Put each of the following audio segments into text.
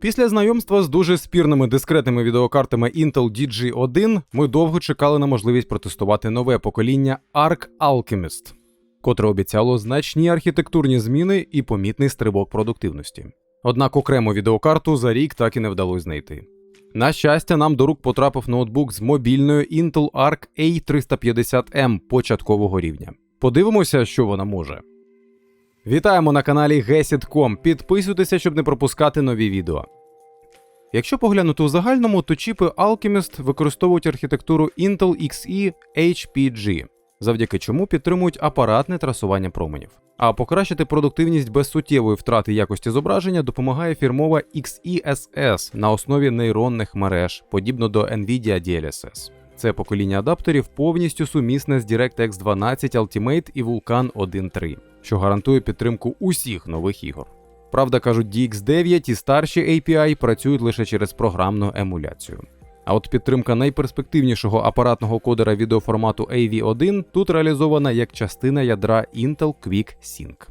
Після знайомства з дуже спірними дискретними відеокартами Intel DG1 ми довго чекали на можливість протестувати нове покоління Arc Alchemist, котре обіцяло значні архітектурні зміни і помітний стрибок продуктивності. Однак окрему відеокарту за рік так і не вдалося знайти. На щастя, нам до рук потрапив ноутбук з мобільною Intel Arc A350M початкового рівня. Подивимося, що вона може. Вітаємо на каналі Gesit.com. Підписуйтеся, щоб не пропускати нові відео. Якщо поглянути у загальному, то чіпи Alchemist використовують архітектуру Intel XE HPG, завдяки чому підтримують апаратне трасування променів. А покращити продуктивність без суттєвої втрати якості зображення допомагає фірмова XeSS на основі нейронних мереж, подібно до Nvidia DLSS. Це покоління адаптерів повністю сумісне з DirectX 12 Ultimate і Vulkan 1.3, що гарантує підтримку усіх нових ігор. Правда, кажуть, DX9 і старші API працюють лише через програмну емуляцію. А от підтримка найперспективнішого апаратного кодера відеоформату AV1 тут реалізована як частина ядра Intel Quick Sync.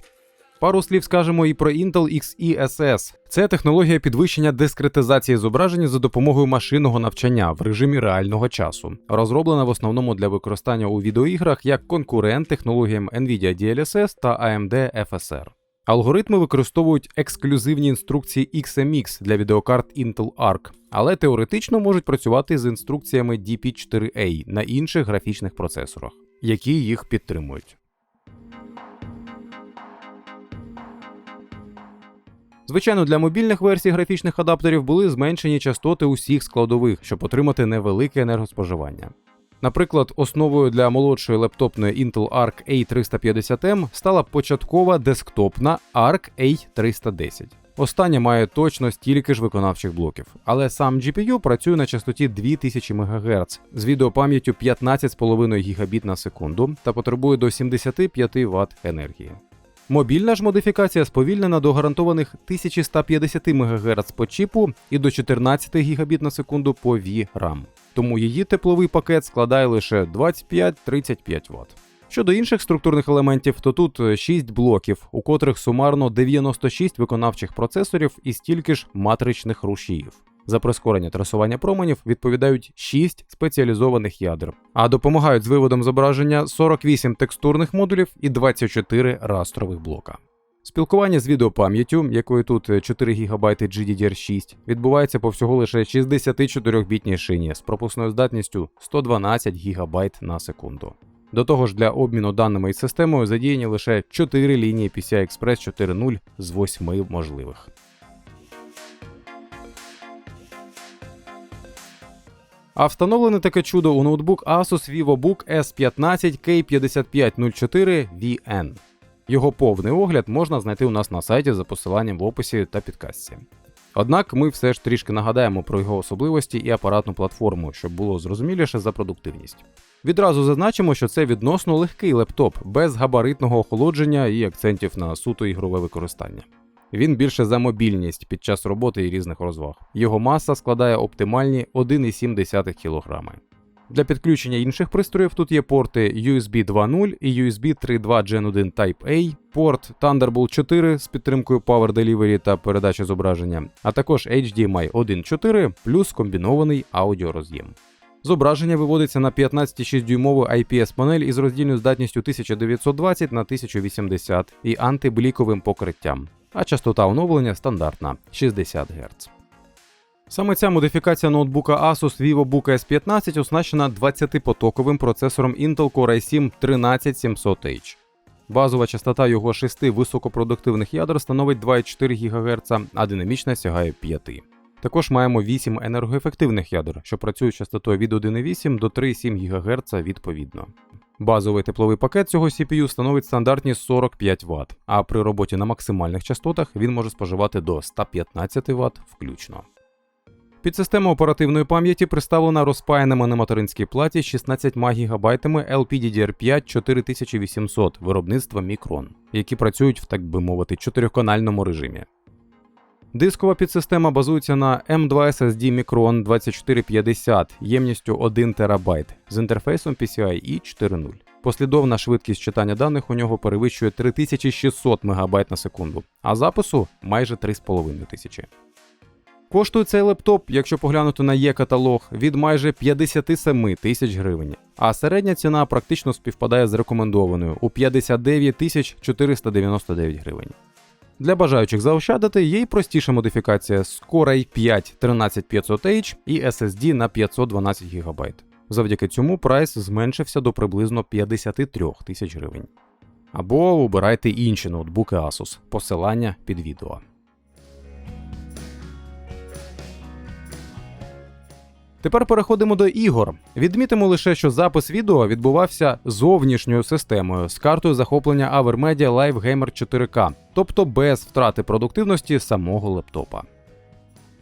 Пару слів скажемо і про Intel XeSS. Це технологія підвищення дискретизації зображення за допомогою машинного навчання в режимі реального часу, розроблена в основному для використання у відеоіграх як конкурент технологіям Nvidia DLSS та AMD FSR. Алгоритми використовують ексклюзивні інструкції XMX для відеокарт Intel Arc, але теоретично можуть працювати з інструкціями DP4A на інших графічних процесорах, які їх підтримують. Звичайно, для мобільних версій графічних адаптерів були зменшені частоти усіх складових, щоб отримати невелике енергоспоживання. Наприклад, основою для молодшої лептопної Intel Arc A350M стала початкова десктопна Arc A310. Остання має точно стільки ж виконавчих блоків, але сам GPU працює на частоті 2000 МГц з відеопам'яттю 15,5 ГБ на секунду та потребує до 75 Вт енергії. Мобільна ж модифікація сповільнена до гарантованих 1150 МГц по чіпу і до 14 ГБ на секунду по VRAM. Тому її тепловий пакет складає лише 25-35 Вт. Щодо інших структурних елементів, то тут 6 блоків, у котрих сумарно 96 виконавчих процесорів і стільки ж матричних рушіїв. За прискорення трасування променів відповідають 6 спеціалізованих ядер, а допомагають з виводом зображення 48 текстурних модулів і 24 растрових блока. Спілкування з відеопам'яттю, якої тут 4 ГБ GDDR6, відбувається по всього лише 64-бітній шині з пропускною здатністю 112 ГБ на секунду. До того ж, для обміну даними із системою задіяні лише 4 лінії PCI Express 4.0 з 8 можливих. А встановлене таке чудо у ноутбук Asus VivoBook S15 K5504VN. Його повний огляд можна знайти у нас на сайті за посиланням в описі та підказці. Однак ми все ж трішки нагадаємо про його особливості і апаратну платформу, щоб було зрозуміліше за продуктивність. Відразу зазначимо, що це відносно легкий лептоп без габаритного охолодження і акцентів на суто ігрове використання. Він більше за мобільність під час роботи і різних розваг. Його маса складає оптимальні 1,7 кг. Для підключення інших пристроїв тут є порти USB 2.0 і USB 3.2 Gen 1 Type A, порт Thunderbolt 4 з підтримкою Power Delivery та передачі зображення, а також HDMI 1.4 плюс комбінований аудіороз'єм. Зображення виводиться на 15,6 дюймову IPS панель із роздільною здатністю 1920 на 1080 і антибліковим покриттям, а частота оновлення стандартна 60 Гц. Саме ця модифікація ноутбука Asus VivoBook S15 оснащена 20-потоковим процесором Intel Core i7 13700H. Базова частота його шести високопродуктивних ядер становить 2,4 ГГц, а динамічна сягає 5. Також маємо 8 енергоефективних ядер, що працюють частотою від 1,8 до 3,7 ГГц відповідно. Базовий тепловий пакет цього CPU становить стандартні 45 Вт, а при роботі на максимальних частотах він може споживати до 115 Вт включно. Підсистема оперативної пам'яті представлена розпаяними на материнській платі 16 ГБ LPDDR5 4800 виробництва Micron, які працюють в так би мовити чотириканальному режимі. Дискова підсистема базується на M2 SSD Micron 2450 ємністю 1 ТБ з інтерфейсом PCIe 4.0. Послідовна швидкість читання даних у нього перевищує 3600 МБ на секунду, а запису майже 3500. Коштує цей лептоп, якщо поглянути на є-каталог, від майже 57 тисяч гривень, а середня ціна практично співпадає з рекомендованою у 59 тисяч 499 гривень. Для бажаючих заощадити є й простіша модифікація Core i5 13500H і SSD на 512 ГБ. Завдяки цьому прайс зменшився до приблизно 53 тисяч гривень. Або обирайте інші ноутбуки Asus, посилання під відео. Тепер переходимо до ігор. Відмітимо лише, що запис відео відбувався зовнішньою системою з картою захоплення Avermedia Live Gamer 4K, тобто без втрати продуктивності самого лептопа.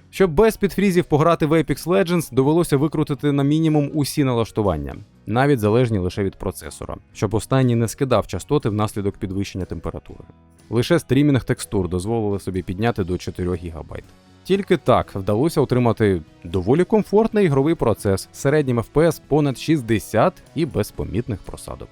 Щоб без підфрізів пограти в Apex Legends, довелося викрутити на мінімум усі налаштування, навіть залежні лише від процесора, щоб останній не скидав частоти внаслідок підвищення температури. Лише стрімінг текстур дозволили собі підняти до 4 ГБ. Тільки так вдалося отримати доволі комфортний ігровий процес середнім FPS понад 60 і без помітних просадок.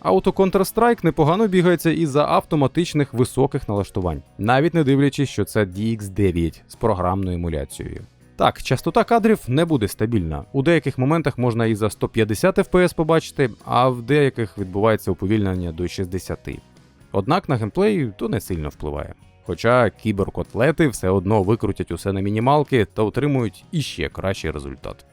Auto Counter-Strike непогано бігається із-за автоматичних високих налаштувань, навіть не дивлячись, що це DX9 з програмною емуляцією. Так, частота кадрів не буде стабільна. У деяких моментах можна і за 150 FPS побачити, а в деяких відбувається уповільнення до 60. Однак на геймплей то не сильно впливає. Хоча кіберкотлети все одно викрутять усе на мінімалки та отримують іще кращий результат.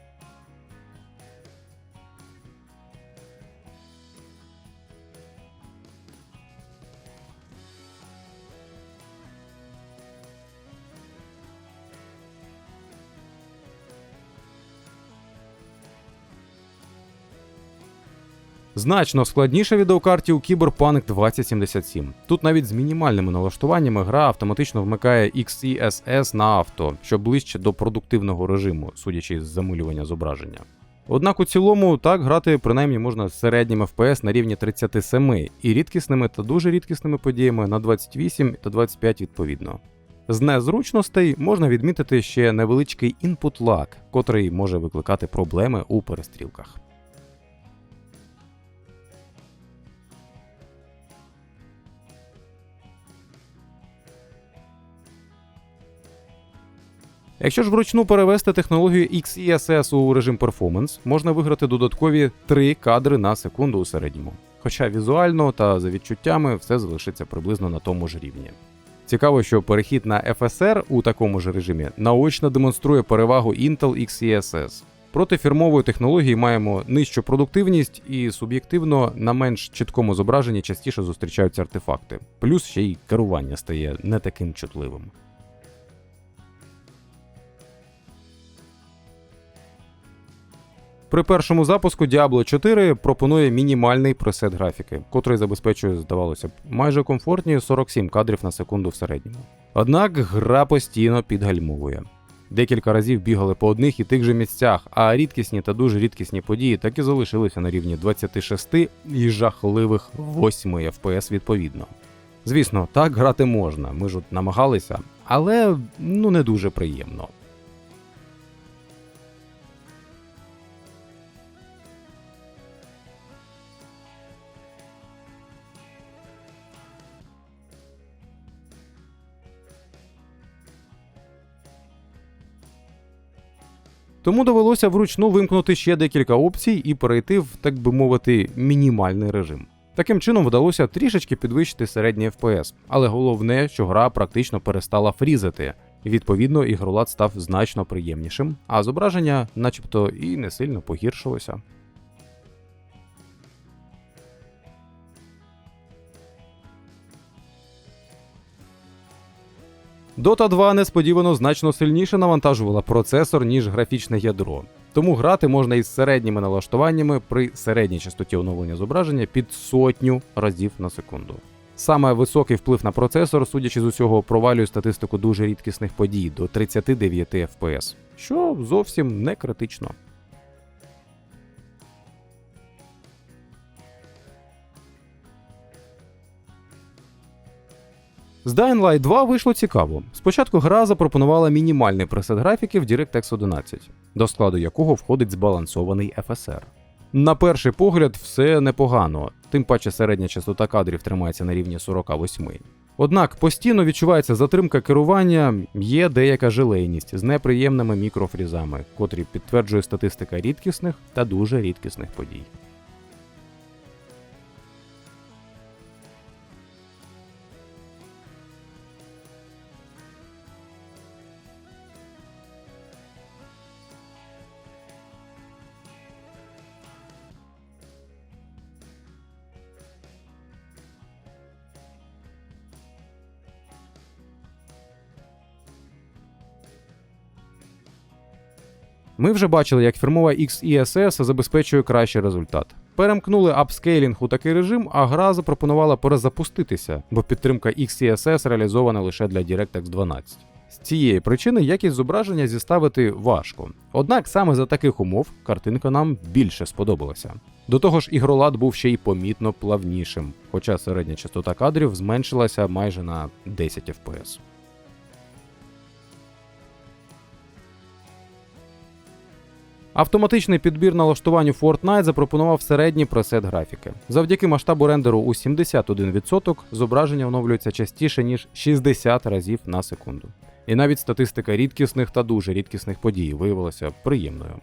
Значно складніша відеокарті у Cyberpunk 2077. Тут навіть з мінімальними налаштуваннями гра автоматично вмикає XeSS на авто, що ближче до продуктивного режиму, судячи з замилювання зображення. Однак у цілому так грати принаймні можна з середнім FPS на рівні 37 і рідкісними та дуже рідкісними подіями на 28 та 25 відповідно. З незручностей можна відмітити ще невеличкий input lag, котрий може викликати проблеми у перестрілках. Якщо ж вручну перевести технологію XeSS у режим Performance, можна виграти додаткові 3 кадри на секунду у середньому. Хоча візуально та за відчуттями все залишиться приблизно на тому ж рівні. Цікаво, що перехід на FSR у такому ж режимі наочно демонструє перевагу Intel XeSS. Проти фірмової технології маємо нижчу продуктивність і суб'єктивно на менш чіткому зображенні частіше зустрічаються артефакти. Плюс ще й керування стає не таким чутливим. При першому запуску Diablo 4 пропонує мінімальний пресет графіки, котрий забезпечує, здавалося б, майже комфортні 47 кадрів на секунду в середньому. Однак гра постійно підгальмовує. Декілька разів бігали по одних і тих же місцях, а рідкісні та дуже рідкісні події так і залишилися на рівні 26 і жахливих 8 FPS відповідно. Звісно, так грати можна, ми ж от намагалися, але ну не дуже приємно. Тому довелося вручну вимкнути ще декілька опцій і перейти в, так би мовити, мінімальний режим. Таким чином вдалося трішечки підвищити середній FPS, але головне, що гра практично перестала фрізити. Відповідно, ігролад став значно приємнішим, а зображення, начебто, і не сильно погіршилося. Dota 2 несподівано значно сильніше навантажувала процесор, ніж графічне ядро. Тому грати можна із середніми налаштуваннями при середній частоті оновлення зображення під сотню разів на секунду. Саме високий вплив на процесор, судячи з усього, провалює статистику дуже рідкісних подій до 39 FPS, що зовсім не критично. З Dying Light 2 вийшло цікаво. Спочатку гра запропонувала мінімальний пресет графіки в DirectX 11, до складу якого входить збалансований FSR. На перший погляд, все непогано, тим паче середня частота кадрів тримається на рівні 48. Однак постійно відчувається затримка керування, є деяка жилейність з неприємними мікрофрізами, котрі підтверджує статистика рідкісних та дуже рідкісних подій. Ми вже бачили, як фірмова XESS забезпечує кращий результат. Перемкнули апскейлінг у такий режим, а гра запропонувала перезапуститися, бо підтримка XESS реалізована лише для DirectX 12. З цієї причини якість зображення зіставити важко. Однак саме за таких умов картинка нам більше сподобалася. До того ж, ігролад був ще й помітно плавнішим, хоча середня частота кадрів зменшилася майже на 10 FPS. Автоматичний підбір налаштувань у Fortnite запропонував середній пресет графіки. Завдяки масштабу рендеру у 71% зображення оновлюється частіше, ніж 60 разів на секунду. І навіть статистика рідкісних та дуже рідкісних подій виявилася приємною.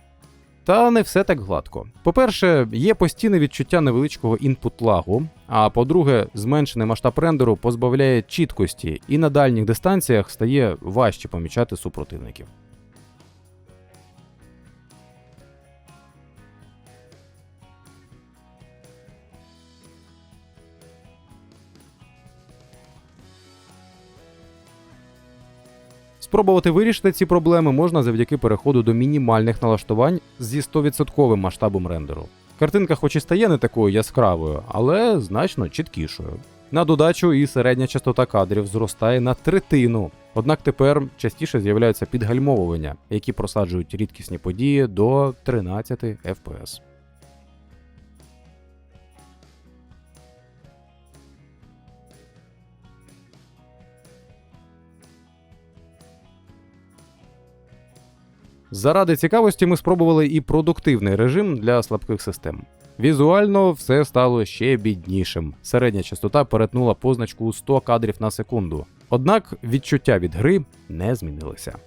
Та не все так гладко. По-перше, є постійне відчуття невеличкого інпут лагу, а по-друге, зменшений масштаб рендеру позбавляє чіткості, і на дальніх дистанціях стає важче помічати супротивників. Спробувати вирішити ці проблеми можна завдяки переходу до мінімальних налаштувань зі 100% масштабом рендеру. Картинка хоч і стає не такою яскравою, але значно чіткішою. На додачу і середня частота кадрів зростає на третину. Однак тепер частіше з'являються підгальмовування, які просаджують рідкісні події до 13 FPS. Заради цікавості ми спробували і продуктивний режим для слабких систем. Візуально все стало ще біднішим. Середня частота перетнула позначку 100 кадрів на секунду. Однак відчуття від гри не змінилися.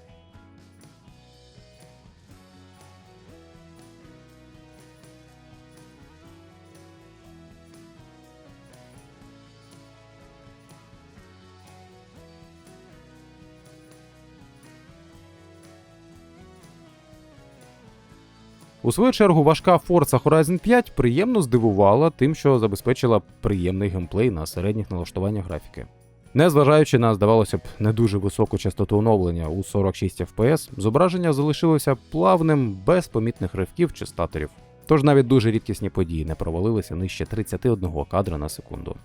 У свою чергу, важка Forza Horizon 5 приємно здивувала тим, що забезпечила приємний геймплей на середніх налаштуваннях графіки. Незважаючи на, здавалося б, не дуже високу частоту оновлення у 46 FPS, зображення залишилося плавним, без помітних ривків чи статорів. Тож навіть дуже рідкісні події не провалилися нижче 31 кадра на секунду.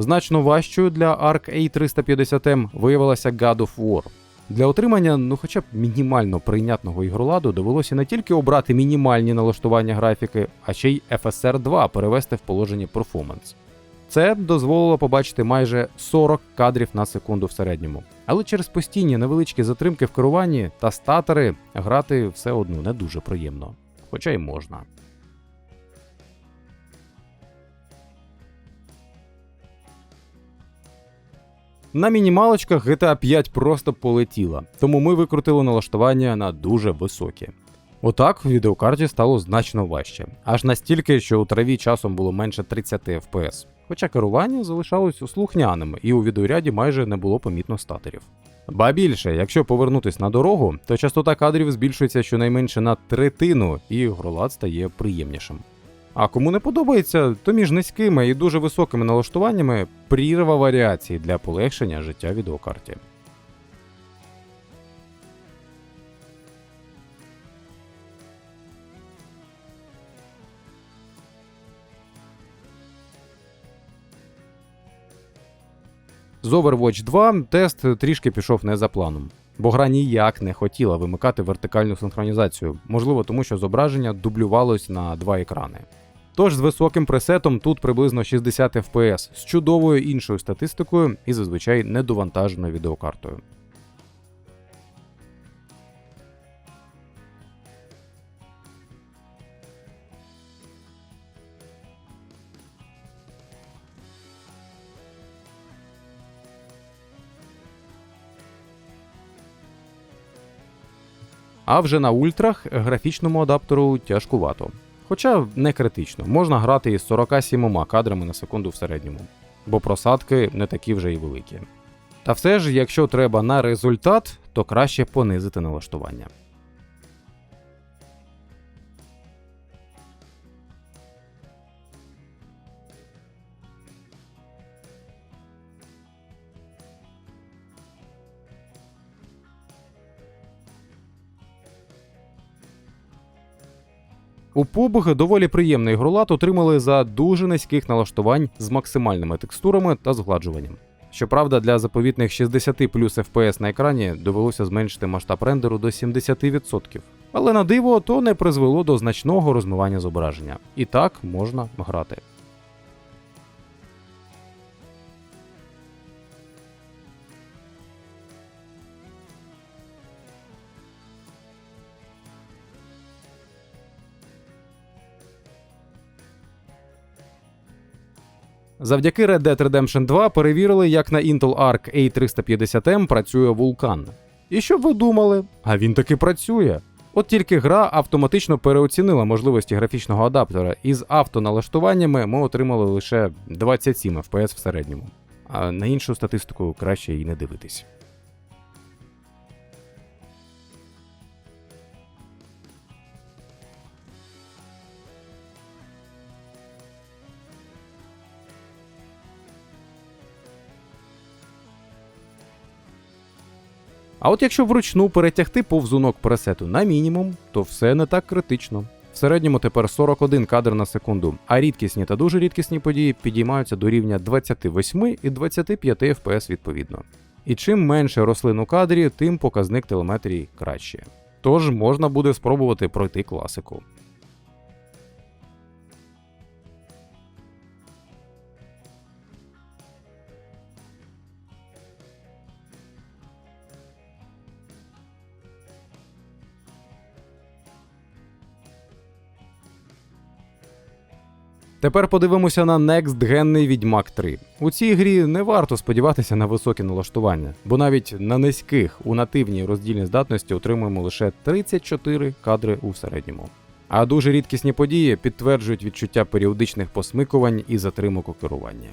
Значно важчою для ARC A350M виявилася God of War. Для отримання, ну хоча б мінімально прийнятного ігроладу, довелося не тільки обрати мінімальні налаштування графіки, а ще й FSR 2 перевести в положенні Performance. Це дозволило побачити майже 40 кадрів на секунду в середньому. Але через постійні невеличкі затримки в керуванні та статори грати все одно не дуже приємно. Хоча й можна. На мінімалочках GTA 5 просто полетіла, тому ми викрутили налаштування на дуже високі. Отак в відеокарті стало значно важче, аж настільки, що у траві часом було менше 30 FPS. Хоча керування залишалось слухняним, і у відеоряді майже не було помітно статорів. Ба більше, якщо повернутись на дорогу, то частота кадрів збільшується щонайменше на третину, і гролад стає приємнішим. А кому не подобається, то між низькими і дуже високими налаштуваннями прірва варіації для полегшення життя відеокарті. З Overwatch 2 тест трішки пішов не за планом, бо гра ніяк не хотіла вимикати вертикальну синхронізацію, можливо, тому що зображення дублювалось на два екрани. Тож з високим пресетом тут приблизно 60 FPS, з чудовою іншою статистикою і зазвичай недовантаженою відеокартою. А вже на ультрах графічному адаптеру тяжкувато. Хоча не критично, можна грати із 47 кадрами на секунду в середньому, бо просадки не такі вже й великі. Та все ж, якщо треба на результат, то краще понизити налаштування. У PUBG доволі приємний грулат отримали за дуже низьких налаштувань з максимальними текстурами та згладжуванням. Щоправда, для заповітних 60 плюс FPS на екрані довелося зменшити масштаб рендеру до 70%. Але на диво то не призвело до значного розмивання зображення. І так можна грати. Завдяки Red Dead Redemption 2 перевірили, як на Intel Arc A350M працює вулкан. І що б ви думали? А він таки працює. От тільки гра автоматично переоцінила можливості графічного адаптера, і з автоналаштуваннями ми отримали лише 27 FPS в середньому. А на іншу статистику краще і не дивитись. А от якщо вручну перетягти повзунок пресету на мінімум, то все не так критично. В середньому тепер 41 кадр на секунду, а рідкісні та дуже рідкісні події підіймаються до рівня 28 і 25 FPS відповідно. І чим менше рослин у кадрі, тим показник телеметрії краще. Тож можна буде спробувати пройти класику. Тепер подивимося на Next генний Відьмак 3. У цій грі не варто сподіватися на високі налаштування, бо навіть на низьких у нативній роздільній здатності отримуємо лише 34 кадри у середньому. А дуже рідкісні події підтверджують відчуття періодичних посмикувань і затримок у керуванні.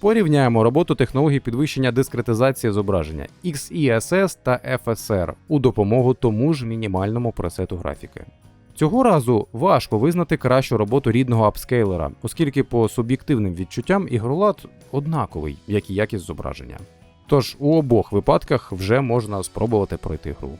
Порівняємо роботу технологій підвищення дискретизації зображення XESS та FSR у допомогу тому ж мінімальному пресету графіки. Цього разу важко визнати кращу роботу рідного апскейлера, оскільки по суб'єктивним відчуттям ігролад однаковий, як і якість зображення. Тож у обох випадках вже можна спробувати пройти гру.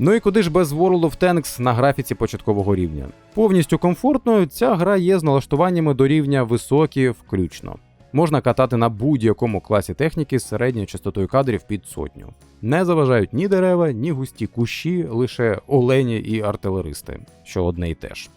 Ну і куди ж без World of Tanks на графіці початкового рівня? Повністю комфортною ця гра є з налаштуваннями до рівня високі включно. Можна катати на будь-якому класі техніки з середньою частотою кадрів під сотню. Не заважають ні дерева, ні густі кущі, лише олені і артилеристи, що одне й те ж.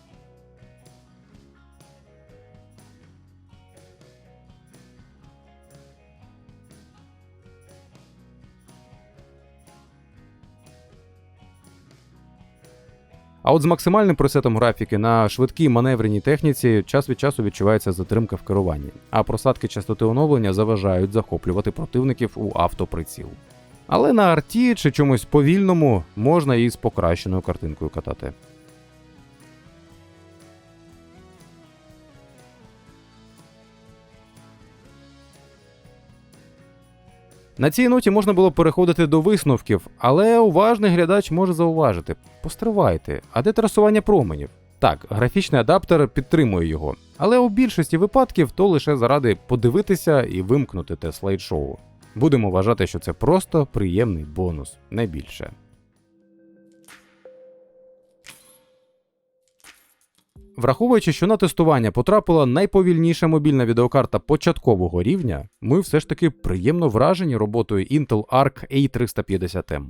А от з максимальним просетом графіки на швидкій маневреній техніці час від часу відчувається затримка в керуванні, а просадки частоти оновлення заважають захоплювати противників у автоприціл. Але на арті чи чомусь повільному можна і з покращеною картинкою катати. На цій ноті можна було переходити до висновків, але уважний глядач може зауважити: постривайте, а де трасування променів? Так, графічний адаптер підтримує його, Але у більшості випадків то лише заради подивитися і вимкнути те слайд-шоу. Будемо вважати, що це просто приємний бонус, не більше. Враховуючи, що на тестування потрапила найповільніша мобільна відеокарта початкового рівня, ми все ж таки приємно вражені роботою Intel Arc A350M.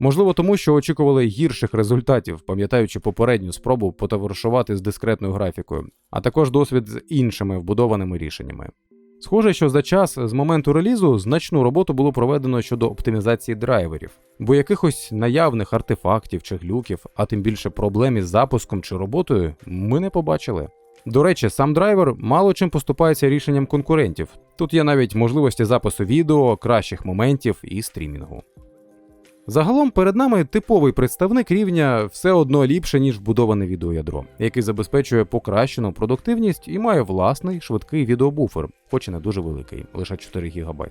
Можливо, тому що очікували гірших результатів, пам'ятаючи попередню спробу потоваришувати з дискретною графікою, а також досвід з іншими вбудованими рішеннями. Схоже, що за час з моменту релізу значну роботу було проведено щодо оптимізації драйверів, бо якихось наявних артефактів чи глюків, а тим більше проблем із запуском чи роботою, ми не побачили. До речі, сам драйвер мало чим поступається рішенням конкурентів. Тут є навіть можливості запису відео, кращих моментів і стрімінгу. Загалом перед нами типовий представник рівня все одно ліпше, ніж вбудоване відеоядро, який забезпечує покращену продуктивність і має власний швидкий відеобуфер, хоч і не дуже великий, лише 4 ГБ.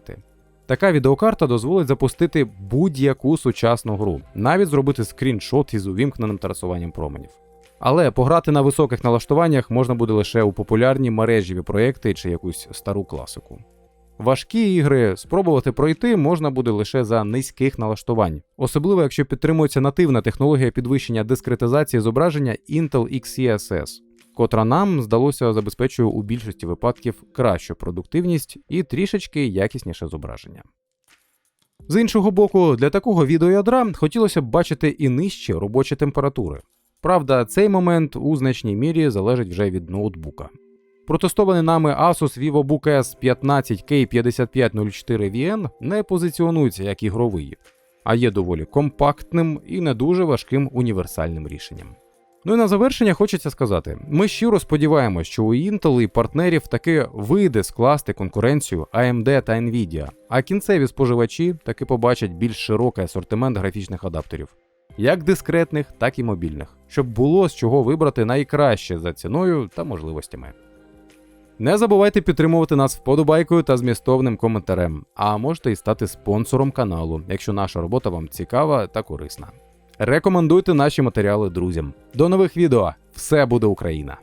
Така відеокарта дозволить запустити будь-яку сучасну гру, навіть зробити скріншот із увімкненим трасуванням променів. Але пограти на високих налаштуваннях можна буде лише у популярні мережеві проекти чи якусь стару класику. Важкі ігри спробувати пройти можна буде лише за низьких налаштувань, особливо якщо підтримується нативна технологія підвищення дискретизації зображення Intel XeSS, котра нам здалося забезпечує у більшості випадків кращу продуктивність і трішечки якісніше зображення. З іншого боку, для такого відеоядра хотілося б бачити і нижчі робочі температури. Правда, цей момент у значній мірі залежить вже від ноутбука. Протестований нами Asus VivoBook S15K5504VN не позиціонується як ігровий, а є доволі компактним і не дуже важким універсальним рішенням. Ну і на завершення хочеться сказати: ми щиро сподіваємося, що у Intel і партнерів таки вийде скласти конкуренцію AMD та Nvidia, а кінцеві споживачі таки побачать більш широкий асортимент графічних адаптерів, як дискретних, так і мобільних, щоб було з чого вибрати найкраще за ціною та можливостями. Не забувайте підтримувати нас вподобайкою та змістовним коментарем, а можете і стати спонсором каналу, якщо наша робота вам цікава та корисна. Рекомендуйте наші матеріали друзям. До нових відео! Все буде Україна!